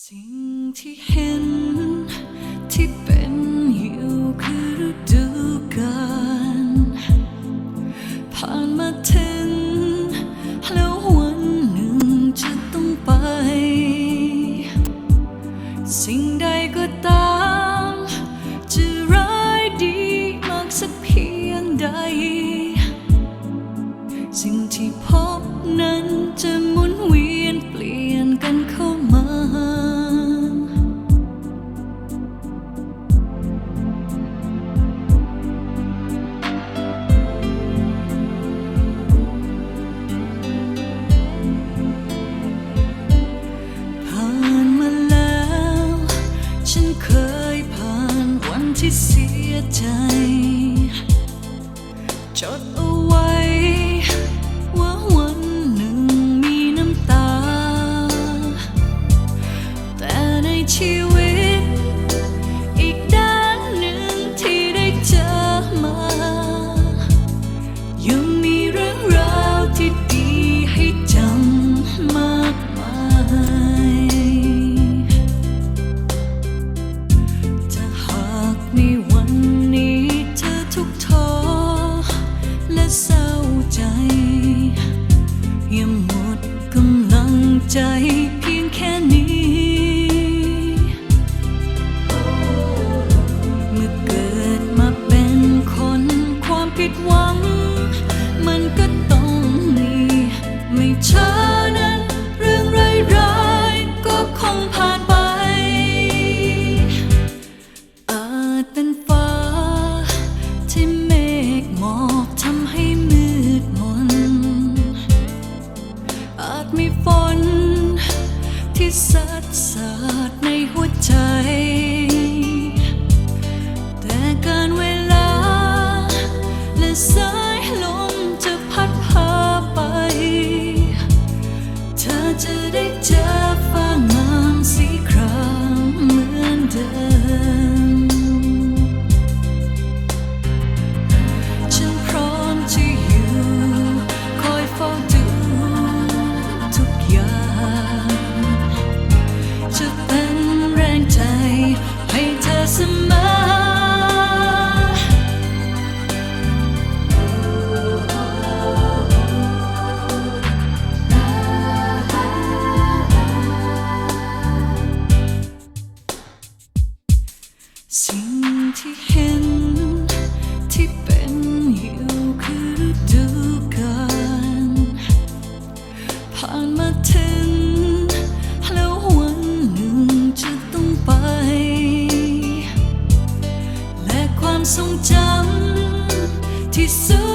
สิ่งที่เห็นที่เป็นอยู่คือฤดูกาลผ่านมาถึงแล้ววันหนึ่งจะต้องไป สิ่งใดก็ตาม จะร้ายดีมากสักเพียงใด สิ่งที่พบนั้นจะหมุนเวียน to see a time. ใจ ยังหมดกำลังใจเพียงแค่นี้ ดสาดในหัวใจ ผ่านมาถึง แล้ววันหนึ่งจะต้องไป และความทรงจำที่สุด